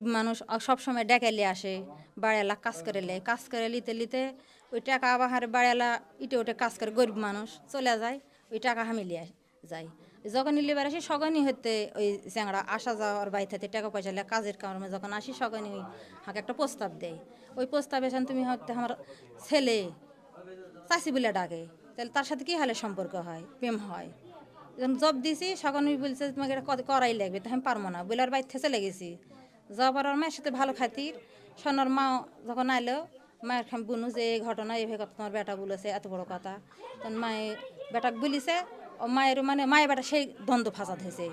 মানুষ সবসময় ডেকে লিয়ে আসে বাড়িওয়ালা কাজ করে লে। কাজ করে লিতে লিতে ওই টাকা আবার হারে বাড়িওয়ালা ইটে ওটে কাজ করে গরিব মানুষ চলে যায়, ওই টাকা আমি লিয়ে যাই যখনই লিবার আসি, সগনই হতে ওই চ্যাংড়া আসা যাওয়ার বাড়ি থেকে টাকা পয়সা লিয়ে কাজের কারণে যখন আসি, সগনই ওই হাঁকে একটা প্রস্তাব দেয়। ওই প্রস্তাবে তুমি হয়তো আমার ছেলে চাষি বলে ডাকে, তাহলে তার সাথে কি হালে সম্পর্ক হয়, প্রেম হয়? যখন জব দিছি সকালে বলছে, তোমাকে এটা করাই লাগবে, তা আমি পারব না, বলে আর থেকে চলে গেছি। যাবার আর মায়ের সাথে ভালো খাতির। সোনার মা যখন আইলো, মায়ের খাম বুনু যে এই ঘটনা এইভাবে কথা তোমার বেটা বলেছে, এত বড় কথা। তখন মায়ে বেটাক বলিছে, ও মায়ের মানে মায়ের বেটা সেই দ্বন্দ্ব ফাসাদ হয়েছে।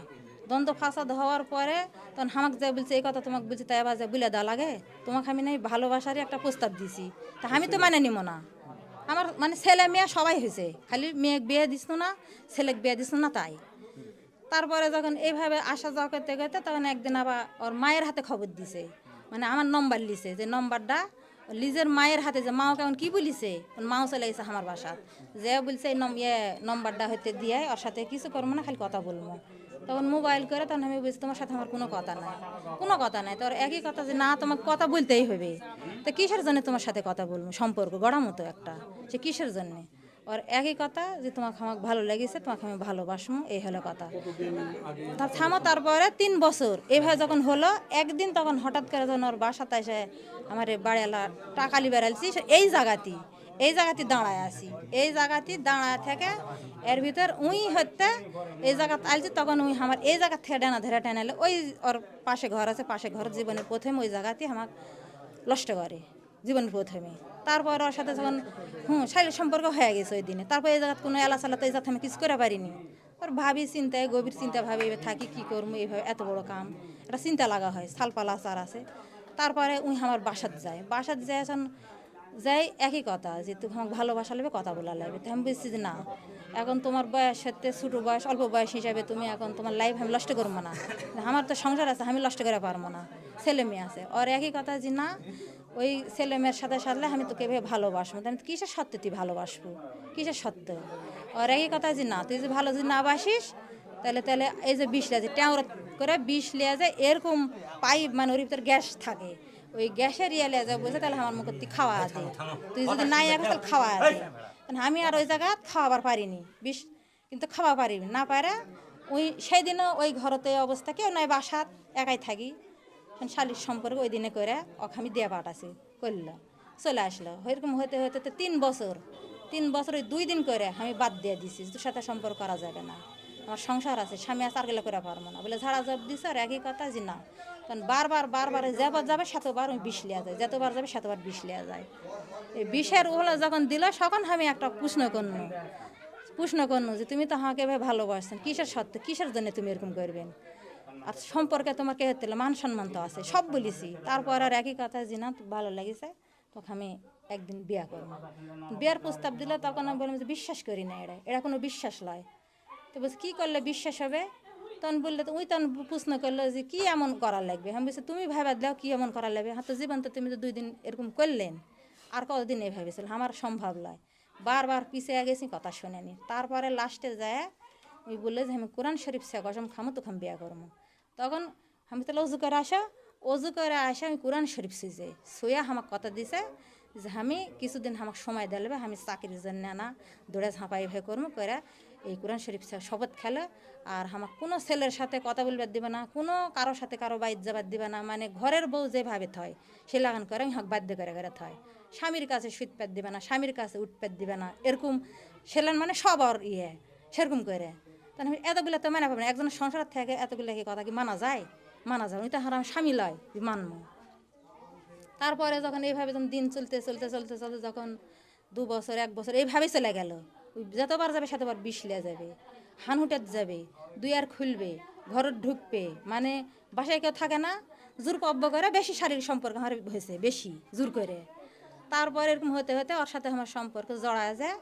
দ্বন্দ্ব ফাঁসাদ হওয়ার পরে তখন হামাক যা বলছে, এই কথা তোমাকে বলছি তাই আবার যা বলে দেওয়া লাগে। তোমাকে আমি নাই ভালোবাসারই একটা প্রস্তাব দিছি। তা আমি তো মানে নিব না। আমার মানে ছেলে মেয়ে সবাই হয়েছে। খালি মেয়ে বিয়ে দিস না, ছেলেকে বিয়ে দিস না, তাই। তারপরে যখন এইভাবে আসা যাওয়া করতে করতে তখন একদিন আবার ওর মায়ের হাতে খবর দিছে। মানে আমার নম্বর লিছে যে নম্বরটা লিজের মায়ের হাতে যে মাও কেমন কি বলিছে মাও চলে গেছে আমার বাসাত। যে বলছে এই ইয়ে নম্বরটা হইতে দিয়ে ওর সাথে কিছু করব না, খালি কথা বলব। তখন মোবাইল করে তখন আমি বলছি, তোমার সাথে আমার কোনো কথা নাই। কোনো কথা নাই। তোর একই কথা যে, না, তোমাকে কথা বলতেই হবে। তো কিসের জন্য তোমার সাথে কথা বলব? সম্পর্ক গড়া মতো একটা। সে কিসের জন্যে? ওর একই কথা যে তোমাকে আমাকে ভালো লেগেছে, তোমাকে আমি ভালোবাসবো, এই হলো কথা। তার থামো তারপরে তিন বছর। এভাবে যখন হলো, একদিন তখন হঠাৎ করে যখন ওর বাসাতে এসে আমার বাড়িওয়ালা টাকালি বেড়ালছি এই জায়গাতেই এই জায়গাতে দাঁড়ায় আছি। এই জায়গাতে দাঁড়ায় থেকে এর ভিতর উই হতে এই জায়গা আলছি তখন উই আমার এই জায়গা থেকে ডানা ধরে টেনালে ওই ওর পাশে ঘর আছে, পাশে ঘর, জীবনের প্রথম ওই জায়গাতে আমাকে নষ্ট করে। জীবনের প্রথমে তারপর ওর সাথে যখন, হুম, শারীরিক সম্পর্ক হয়ে গেছে ওই দিনে। তারপর এই জায়গাত কোনো এলা সালা তো এই জায়গাতে আমি কিছু করে পারিনি। ওর ভাবি চিন্তায়, গভীর চিন্তা ভাবি থাকি কী করব এইভাবে এত বড় কাম। এটা চিন্তা লাগা হয়, সালপালা চার আছে। তারপরে উই আমার বাসাত যায়। বাসাত যায় এখন যাই একই কথা, যে তুমি আমাকে ভালোবাসা লাগবে, কথা বলা লাগবে। তো আমি বুঝছি যে না, এখন তোমার বয়স সাথে ছোটো বয়স, অল্প বয়স হিসাবে তুমি এখন তোমার লাইফ আমি নষ্ট করব না। আমার তো সংসার আছে, আমি নষ্ট করে পারব না। ছেলে মেয়ে আছে। ওর একই কথা যে না ওই ছেলে মেয়ের সাথে সাথে আমি তোকে এভাবে ভালোবাসবো। আমি কিসের সত্য তুই ভালোবাসবো? কিসের সত্য? ওর একই কথা যে না তুই যে ভালো যদি না বাসিস তাহলে তাহলে এই যে বিষ লেগে ট্যাঁড় করে বিষ লিয়ে যায় এরকম পাইপ মানে ওর ভিতর গ্যাস থাকে। ওই গ্যাসের ইয়ে লিয়ে যায় বলছে তাহলে আমার মুখে তুই খাওয়া আছে। তুই যদি নাই এখন তাহলে খাওয়া আছে। আমি আর ওই জায়গা খাওয়াবার পারিনি বিষ। কিন্তু খাওয়া পারিনি না পারে ওই সেই দিনও ওই ঘরতে অবস্থা কেউ নাই বাসাত একাই থাকি। শালির সম্পর্ক ওই দিনে করে ওকে আমি দিয়ে পাঠাছি করল চলে আসলো। এরকম হতে হতে তো তিন বছর তিন বছর ওই দুই দিন করে আমি বাদ দিয়ে দিছি তোর সাথে সম্পর্ক করা যাবে না। আমার সংসার আছে, স্বামী আছে, আর গেলে করে পারব না। বলে, ঝাড়া জব দিছে আর একই কথা? যে, না। কারণ বারবার বারবার, যেবার যাবে সেতবার ওই বিষ লিয়া যায় যতবার যাবে সেতবার বিষ লিয়া যায় এই বিষের ওহলা যখন দিল, তখন আমি একটা প্রশ্ন করনু। প্রশ্ন করনু যে, তুমি তো আমাকে ভালোবাসছেন, কিসের সত্য কিসের জন্য তুমি এরকম করবেন? আর সম্পর্কে তোমার কে হতে মান সম্মান তো আছে, সব বলেছি। তারপর আর একই কথা যে না ভালো লেগেছে তখন আমি একদিন বিয়া করব। বিয়ার প্রস্তাব দিলে তখন আমি বললাম যে বিশ্বাস করি না এটা এটা কোনো বিশ্বাস লয়। তো বলছি, কী করলে বিশ্বাস হবে? তখন বললে, তো ওই তখন প্রশ্ন করল যে কী এমন করার লাগবে? আমি বলছি, তুমি ভাইবা দাও কী এমন করার লাগবে? হ্যাঁ তো জীবন তো তুমি তো দুই দিন এরকম করলেন, আর কতদিন এই ভেবেছিল? আমার সম্ভব নয় বারবার পিছিয়ে গেছি, কথা শুনেনি। তারপরে লাস্টে যায় ওই বললে যে আমি কোরআন শরীফ সে কসম খামো, তখন বিয়া করব। তখন আমি তাহলে অজু করে আসা অজু করে আসা আমি কোরআন শরীফ সুইছে শুয়ে আমাকে কথা দিছে যে, আমি কিছুদিন আমাকে সময় দিলবে আমি চাকরির জন্য না, দৌড়ে ঝাঁপাই ভাই করব করে এই কোরআন শরীফ শপথ খেলে। আর আমাকে কোনো ছেলের সাথে কথা বলবার দিবে না, কোনো কারোর সাথে কারও বাইর যাবার দিবে না মানে ঘরের বউ যেভাবে থয়, সে লাগান করে আমি হাঁক বাধ্য করে করে থয়। স্বামীর কাছে শীত পেট দিবে না, স্বামীর কাছে পেট দিবে না, এরকম সেলেন মানে সবার ইয়ে সেরকম করে। তাহলে আমি এতগুলো তো মানা পাবো না। একজনের সংসার থেকে এতগুলো কি কথা কি মানা যায়? মানা যায় ওই তো হারাম স্বামী লয় মানবো। তারপরে যখন এইভাবে যখন দিন চলতে চলতে চলতে চলতে যখন দু বছর, এক বছর, এইভাবেই চলে গেল। যতবার যাবে সেতবার বিষ লিয়ে যাবে হানহুটাত যাবে, দুই আর খুলবে, ঘর ঢুকবে। মানে বাসায় কেউ থাকে না, জোর পব্য করে বেশি শারীরিক সম্পর্ক আমার হয়েছে, বেশি, জোর করে। তারপর এরকম হতে হতে ওর সাথে আমার সম্পর্ক জড়া যায়।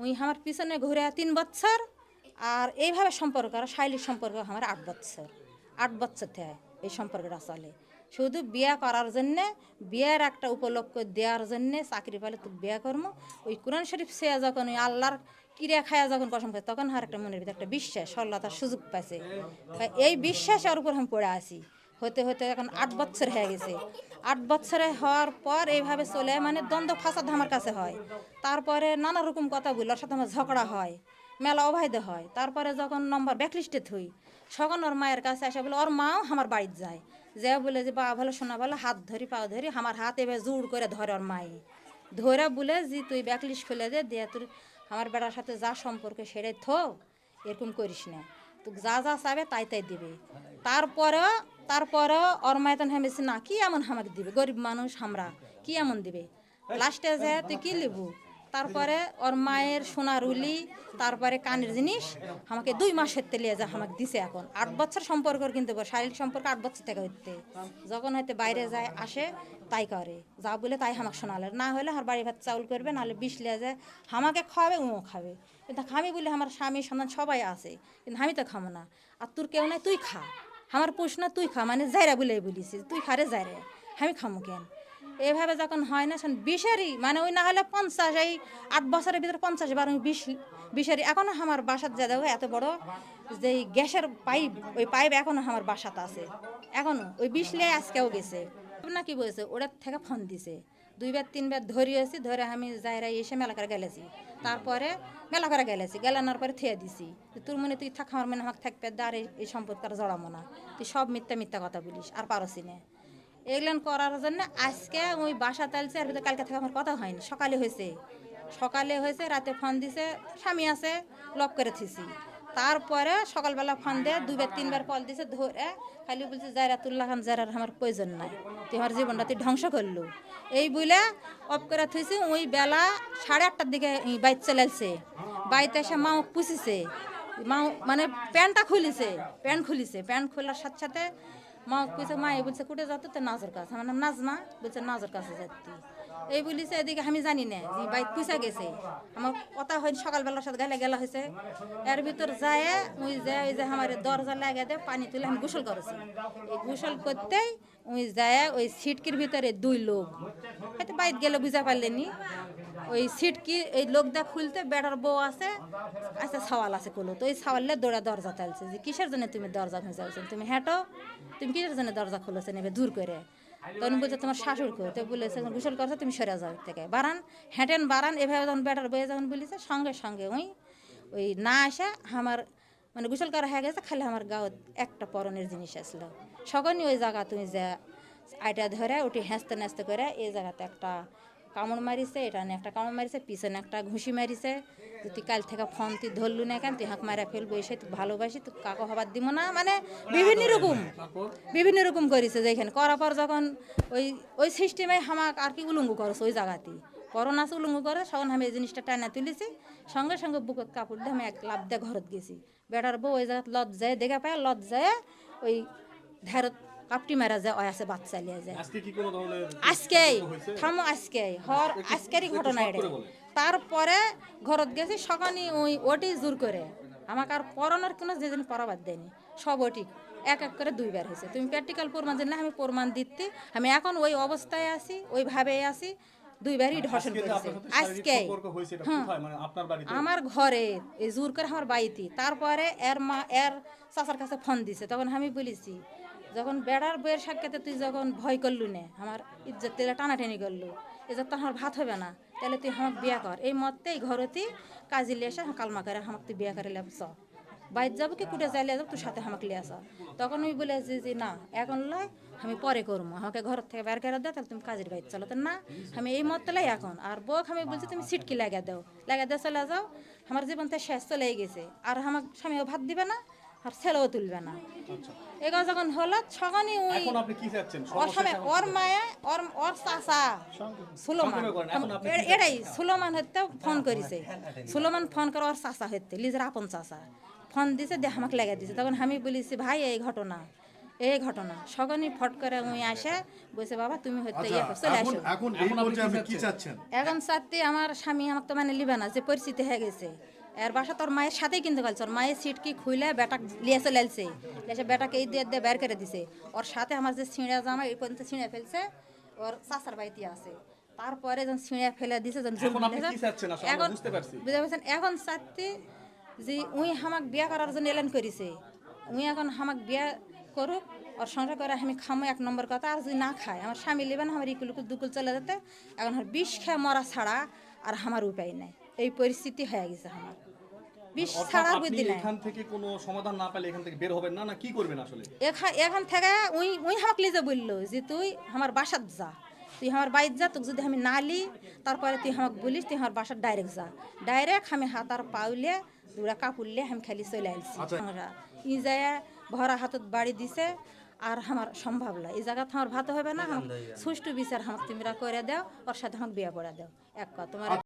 ওই আমার পিছনে ঘুরে তিন বছর আর এইভাবে সম্পর্ক, আর শারীরিক সম্পর্ক আমার আট বছর আট বছর থেকে এই সম্পর্কটা চলে। শুধু বিয়ে করার জন্যে, বিয়ের একটা উপলক্ষ দেওয়ার জন্যে চাকরি পেলে তো বিয়ে করব ওই কোরআন শরীফ সে যখন ওই আল্লাহর ক্রিয়া খায়া যখন পছন্দ করে, তখন আর একটা মনের ভিতরে একটা বিশ্বাস আল্লাহ তার সুযোগ পাইছে। এই বিশ্বাসের উপর আমি পড়ে আছি। হতে হতে এখন আট বছর হয়ে গেছে। আট বছরে হওয়ার পর এইভাবে চলে মানে দ্বন্দ্ব, ফাসাদ আমার কাছে হয়। তারপরে নানা রকম কথা বলি ওর সাথে আমার ঝগড়া হয়। মেলা অবাধে হয়। তারপরে যখন নম্বর ব্যাকলিস্টে থুই সখন ওর মায়ের কাছে আসে বলে ওর মাও আমার বাড়িতে যায়। যে বলে যে বা ভালো শোনা বলে হাত ধরি পা ধরি আমার হাত এবার জোর করে ধরে ওর মায়ে। ধরে বলে যে তুই ব্যাকলিস্ট খুলে দে দিয়ে তোর আমার বেড়ার সাথে যা সম্পর্ক সেরে থো এরকম করিস না। তোকে যা যা চাবে তাই তাই দিবে। তারপরেও তারপরেও ওর মায়ের হেমেছে না কি এমন আমাকে দিবে? গরিব মানুষ আমরা কি এমন দিবে? লাস্টে যে তুই কি লিবু? তারপরে ওর মায়ের সোনার উলি, তারপরে কানের জিনিস, আমাকে দুই মাসের তেলিয়ে যা আমাকে দিছে এখন। আট বছর সম্পর্ক কিন্তু, শারীরিক সম্পর্ক আট বছর থেকে হইতে। যখন হয়তো বাইরে যায়, আসে, তাই করে। যা বলে তাই আমাকে শোনালে। না হলে আমার বাড়ি ভাত চাউল করবে, নাহলে বিষ লিয়ে যায়। আমাকে খাওয়াবে ও খাবে। কিন্তু আমি বলি, আমার স্বামী, সন্তান সবাই আছে, কিন্তু আমি তো খাব না। আর তোর কেউ নাই, তুই খা। আমার প্রশ্ন, তুই খা। মানে যাইরা বলে বলিস তুই খারে যাইরে। আমি খামো কেন? এভাবে যখন হয় না শোন বিষারি মানে ওই না হলে পঞ্চাশ, এই আট বছরের ভিতরে পঞ্চাশ বার বিষ বিষারি এখনও আমার বাসার যা দেখো, এত বড় যে গ্যাসের পাইপ, ওই পাইপ এখনও আমার বাসাতে আছে। এখনও ওই বিষ লিয়ে আজকেও গেছে। না কি বলছে? ওটার থেকে ফোন দিছে। দুইবার, তিনবার ধরিয়েছি ধরে আমি যাইরা এসে মেলা করে গেলেছি। তারপরে মেলা করে গেলেছি, গেলানোর পরে থেয়ে দিছি। তোর মনে তুই থাক, আমার মনে আমাকে থাকবে, আর এই- সম্পদ তার জড়াবো না। তুই সব মিথ্যা মিথ্যা কথা বলিস, আর পারসি না। এগুলো করার জন্য আজকে ওই বাসা তালছে, আর কালকে থেকে আমার কথা হয়নি। সকালে হয়েছে। সকালে হয়েছে, রাতে ফোন দিছে, স্বামী আছে লক করে থিছি তারপরে সকালবেলা ফোন দিয়ে দুবার তিনবার কল দিছে ধরে খালি বলছে যারা তুল্লা খান যারার আমার প্রয়োজন নাই। তুই আমার জীবনটা তুই ধ্বংস করলু। এই বলে অফ করে থুইছি, ওই বেলা সাড়ে আটটার দিকে বাইক চালাইছে। বাইতে এসে মা পুষিছে। মা মানে প্যান্টটা খুলিছে, প্যান্ট খুলিছে। প্যান্ট খোলার সাথে সাথে মা কইছে, মা এই বলছে, কুটে যাতো তো নাজর কাছে। আমার নাম নাজমা, বলছে, নাজর কাছে যাচ্ছি। এই বলিছে, এদিকে আমি জানি না যে বাইক পুষা গেছে। আমার কথা হয় সকালবেলার সাথে গেলে গেলা হয়েছে এর ভিতর যায়, ওই যে ওই যে আমার দরজা লাগে দে পানি তুলে আমি গোসল করেছি। এই গোসল করতেই ওই যায়, ওই সিটকির ভিতরে দুই লোক। হয়তো বাইক গেলে বুঝা পারলেনি। ওই সিটকি এই লোকটা খুলতে বেড়ার বউ আছে আচ্ছা সওয়াল আছে কোলো তো ওই সওয়ালে দৌড়া দরজা চালছে যে কিসের জন্য তুমি দরজা খুঁজে তুমি হেঁটো, তুমি কিসের জন্য দরজা খুলেছে নেবে দূর করে? তখন বলছে, তোমার শাশুড় কো তো বলেছে গোসল করছে, তুমি সরে যাও থেকে বারান, হেঁটেন বারান, এভাবে যখন বেটার বয়ে যখন বলেছে, সঙ্গে সঙ্গে ওই ওই না আসে আমার মানে গোসল করা হয়ে গেছে, খালি আমার গাঁও একটা পরনের জিনিস আসলো। সকলই ওই জায়গা তুমি যা, আইটা ধরে ওটি হেঁচতে নেচতে করে এই জায়গাতে একটা কামড় মারিছে এটা একটা কামড় মারিছে পিছনে একটা ঘুষি মারিছে। তুই কাল থেকে ফোন তুই ধরলু না কেন? তুই হাঁক মারা ফেলব এসে তুই ভালোবাসি তুই কাকো হবার দিব না? মানে বিভিন্ন রকম বিভিন্ন রকম করেছে যেখানে করার পর যখন ওই ওই সিস্টেমে হামাক আর কি উলঙ্গ করছে ওই জায়গাতেই। করোনা আছে উলঙ্গ করে তখন আমি এই জিনিসটা টানা তুলেছি। সঙ্গে সঙ্গে বুকের কাপড় দিয়ে আমি এক লাভ দিয়ে ঘরত গেছি। বেটার বউ ওই জায়গায় লজ যায় দেখে পায় লজ যায় ওই ধারত কাপটি মারা যায় ওই আছে বাচ্চা লিয়ে যায় আজকে থামো আজকে হর আজকেরই ঘটনা এটা তারপরে ঘরত গেছি সকালে ওই ওটি জোর করে। আমাকে আর পড়ানোর কোনো যেদিন পড়াবার দেয়নি সব ওটি এক এক করে দুইবার হয়েছে। তুমি প্র্যাকটিক্যাল প্রমাণ জানলে আমি প্রমাণ দিতে আমি এখন ওই অবস্থায় আছি ওইভাবে আছি দুইবারই ধর্ষণ আজকে যে করেছে। আজকে। মানে আপনার বাড়িতে? আমার ঘরে এই জোর করে আমার বাড়িতে। তারপরে এর মা এর চাচার কাছে ফোন দিছে তখন আমি বলেছি যখন বেড়ার বইয়ের সাক্ষাতে তুই যখন ভয় করলু নে, আমার ইজ্জত তেলে টানাটানি করলু। ইজ্জত তো আমার ভাত হবে না, তাহলে তুই আমাকে বিয়া কর। এই মতে এই ঘরতেই কাজে লিয়ে এসে কালমা করে আমাকে তুই বিয়া করে লেপস বাইর যাব কি, কুটে যাইলে যাব, তোর সাথে আমাকে লিয়ে আসা তখন আমি বলে যে যে না, এখন লয়, আমি পরে করব আমাকে ঘর থেকে বের করে দাও, তাহলে তুমি কাজের বাইর চলো। তো না, আমি এই মতলাই এখন। আর বউ আমি বলছি, তুমি সিটকি লাগা দাও। লাগা দিয়ে চলে যাও। আমার জীবন তো শেষ চলে গেছে। আর আমার স্বামীও ভাত দিবে না। আর ছেলেও তুলবে না। এগুলো যখন হলো তখনই ওই এখন আপনি কি চাচ্ছেন? ওর মায়া ওর ওর চাচা সুলোমান। এটাই সুলোমান হতে ফোন করেছে। সুলোমান ফোন করে ওর চাচা হতে লিজের আপন চাচা। ফোন দিছে দিয়ে আমাকে লেগে দিছে। তখন আমি বলেছি ভাই এই ঘটনা এই ঘটনা। সগনি ফট করে আমি আসে বলছে বাবা তুমি হতে ইয়ে করো, চলে এখন আসো এখন এই আপনি কি চাচ্ছেন? এখন সাথে আমার স্বামী আমাকে তো মানে লিবে না যে পরিস্থিতি হয়ে গেছে। এর বাসা তোর মায়ের সাথেই কিন্তু গেছে ওর মায়ের সিট কি খুলে বেটা লিয়ে চলে এলছে এসে বেটাকে এই দিয়ে দিয়ে বের করে দিছে। ওর সাথে আমার যে ছিঁড়া জামা এই পর্যন্ত ছিঁড়ে ফেলছে। ওর চাচার বাড়িতে আছে। তারপরে যখন ছিঁড়ে ফেলে দিছে এখন বুঝতে পারছেন? এখন চাচ্ছি যে উই হামাক বিয়া করার জন্য এলান করেছে। উই এখন হামাক বিয়া করুক ওর সংসার করে আমি খামো এক নম্বর কথা। আর যদি না খায় আমার স্বামী নেবেন আমার ইকুলুকুল দুকুল চলে যেতে। এখন বিষ খেয়ে মরা ছাড়া আর আমার উপায় নাই। এই পরিস্থিতি হয়ে গেছে আমার। বিষ অর্থাৎ ছাড়া আপনি বুদ্ধি নাই। এখান থেকে কোনো সমাধান না পেলে এখান থেকে বের হবেন না না কি করবেন আসলে? এখান থেকে উই উই আমাকে লিজে বলল যে তুই আমার বাসাত যা। তুই আমার বাইর যা তোকে যদি আমি না লি তারপরে তুই আমাকে বলিস তুই আমার বাসার ডাইরেক্ট যা। ডাইরেক্ট আমি হাত আর পাউলে দুটা কাপুরলে আমি খালি চলে আসছি আমরা ই যায় ভরা হাতত বাড়ি দিছে আর আমার সম্ভব না। এই জায়গা আমার ভাত হবে না সুষ্ঠু বিচার আমাকে তোমরা করে দাও ওর সাথে আমাকে বিয়ে পড়া দাও। এক কথা তোমার